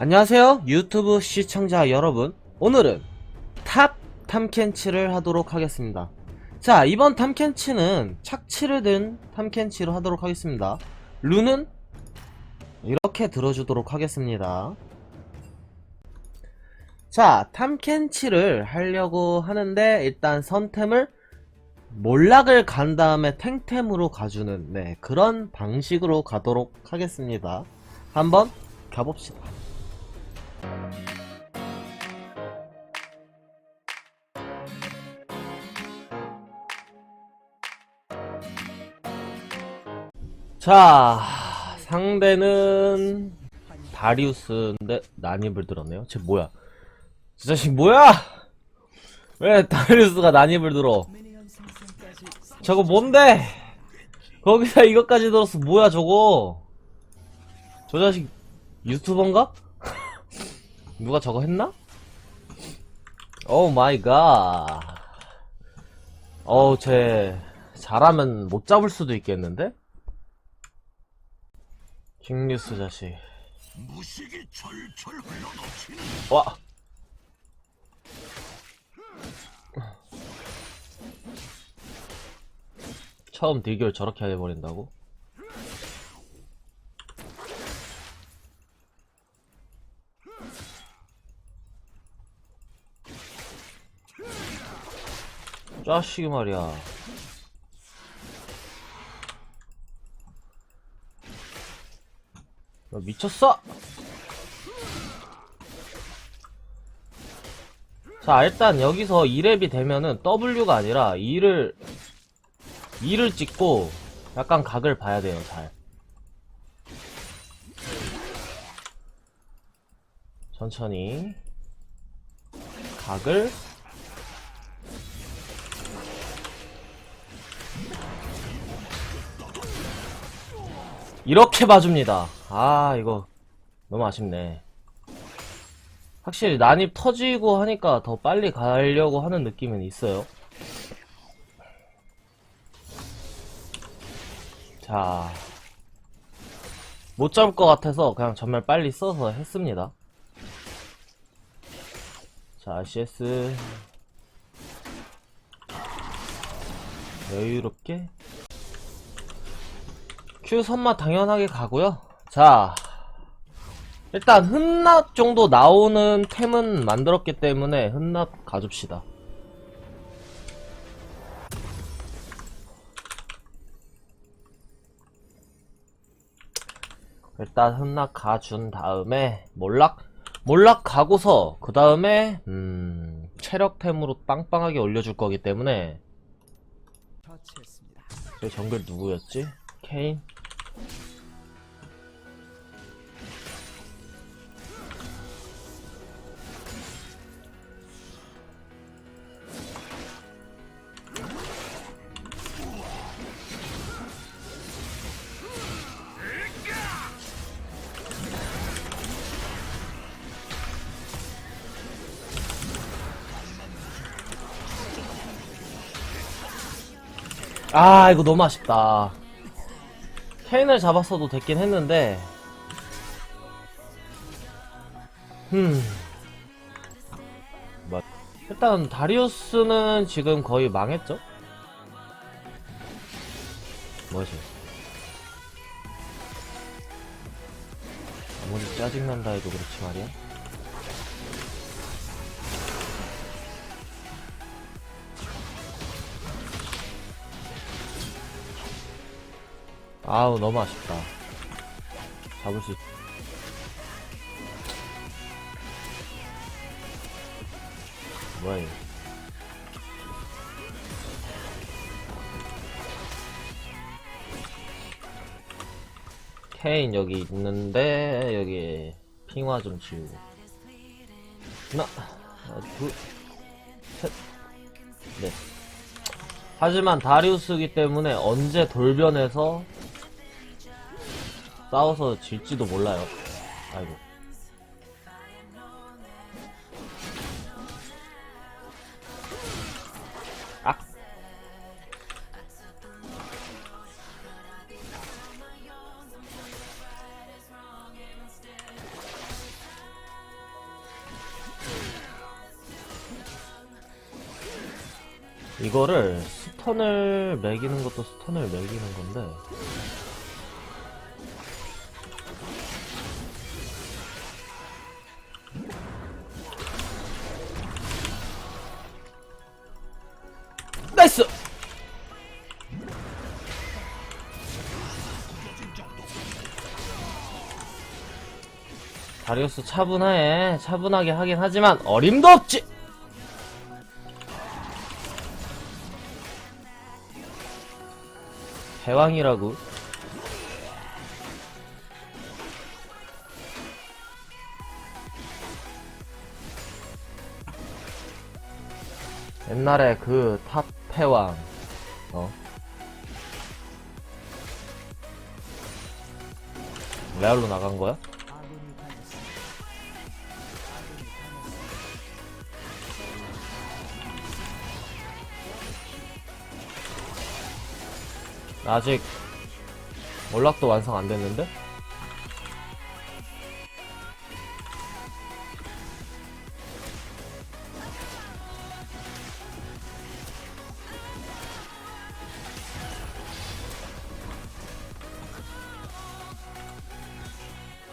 안녕하세요 유튜브 시청자 여러분. 오늘은 탑 탐켄치를 하도록 하겠습니다. 자 이번 탐켄치는 착취를 든 탐켄치로 하도록 하겠습니다. 룬은 이렇게 들어주도록 하겠습니다. 자 탐켄치를 하려고 하는데 일단 선템을 몰락을 간 다음에 탱템으로 가주는 네 그런 방식으로 가도록 하겠습니다. 한번 가봅시다 자 상대는 다리우스인데 난입을 들었네요. 쟤 뭐야? 저 자식 뭐야? 왜 다리우스가 난입을 들어? 저거 뭔데? 거기다 이것까지 들었어. 뭐야 저거? 저 자식 유튜버인가? 누가 저거 했나? 오 마이 갓 어우 쟤 잘하면 못 잡을 수도 있겠는데? 킹뉴스 자식 무식이 철철 흘러넘치는 와 처음 딜교를 저렇게 해버린다고? 자식이 말이야 너 미쳤어? 자 일단 여기서 2렙이 되면은 W가 아니라 2를 2를 찍고 약간 각을 봐야 돼요 잘 천천히 각을 이렇게 봐줍니다 아 이거 너무 아쉽네 확실히 난입 터지고 하니까 더 빨리 가려고 하는 느낌은 있어요. 자, 못 잡을 것 같아서 그냥 전멸 빨리 써서 했습니다. 자, CS 여유롭게 Q 선마 당연하게 가고요. 자, 일단 흠납 정도 나오는 템은 만들었기 때문에 흠납 가줍시다. 일단 흠납 가준 다음에 몰락 몰락 가고서 그 다음에 음 체력템으로 빵빵하게 올려줄 거기 때문에 제 정글 누구였지? 케인? 아 이거 너무 아쉽다 케인을 잡았어도 됐긴 했는데 흠 뭐, 일단 다리우스는 지금 거의 망했죠? 뭐지? 아무리 짜증난다 해도 그렇지 말이야 아우 너무 아쉽다. 잡을 수 있... 뭐야 이거? 케인 여기 있는데 여기 핑화 좀 지우고. 하나 둘셋넷 하지만 다리우스기 때문에 언제 돌변해서 싸워서 질지도 몰라요. 아이고. 아. 이거를 스턴을 매기는 것도 스턴을 매기는 건데 다리우스 차분해 차분하게 하긴 하지만 어림도 없지! 대왕이라고 옛날에 그 탑패왕 어 레알로 나간 거야? 아직 몰락도 완성 안 됐는데?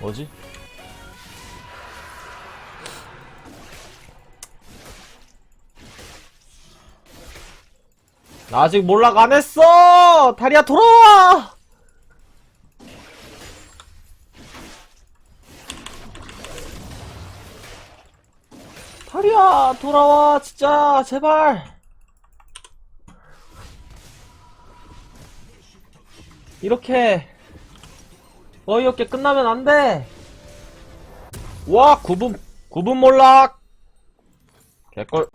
뭐지? 나 아직 몰락 안 했어! 다리야 돌아와! 다리야 돌아와 진짜 제발 이렇게 어이없게 끝나면 안 돼 와 9분 9분 몰락 개꿀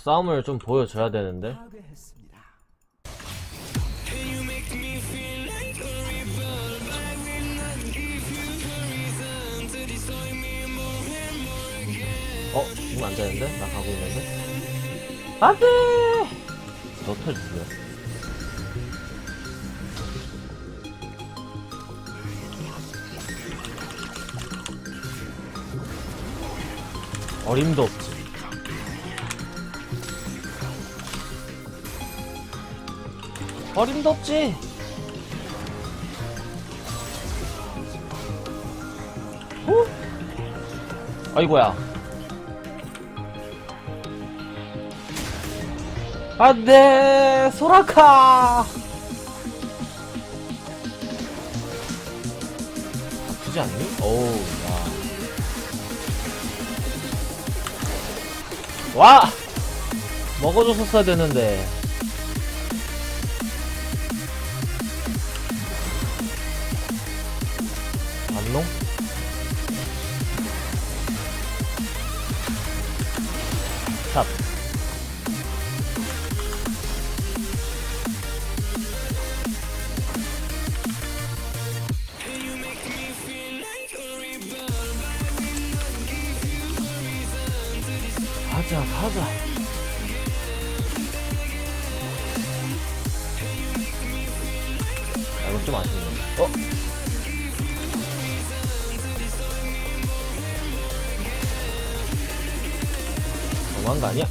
싸움을 좀 보여줘야 되는데 어? 지금 안 되는데? 나 가고 있는데? 안 돼! 너털 누구야? 어림도 없지. 어림도 없지. 어? 아이고야. 안 돼 소라카 아프지 않니? 오우 야. 와 먹어줬었어야 되는데 안농? 탑가 너무한 거 아니야?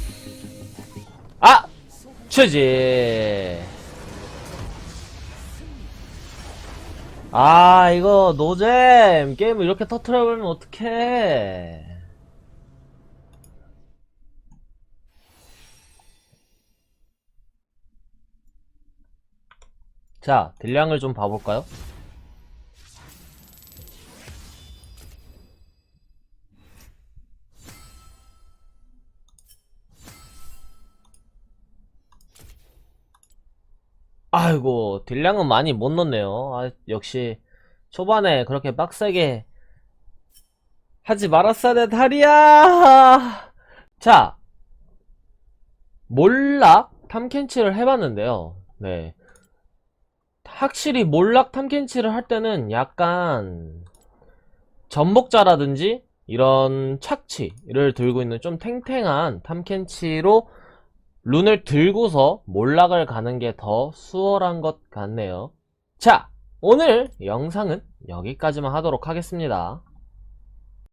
아! 최지 아 이거 노잼 게임을 이렇게 터트려버리면 어떡해 자, 딜량을 좀 봐볼까요? 아이고, 딜량은 많이 못 넣네요. 아, 역시, 초반에 그렇게 빡세게 하지 말았어야 돼, 다리야! 자, 몰락 탐켄치를 해봤는데요. 네. 확실히 몰락 탐켄치를 할 때는 약간 전복자라든지 이런 착취를 들고 있는 좀 탱탱한 탐켄치로 룬을 들고서 몰락을 가는 게 더 수월한 것 같네요. 자, 오늘 영상은 여기까지만 하도록 하겠습니다.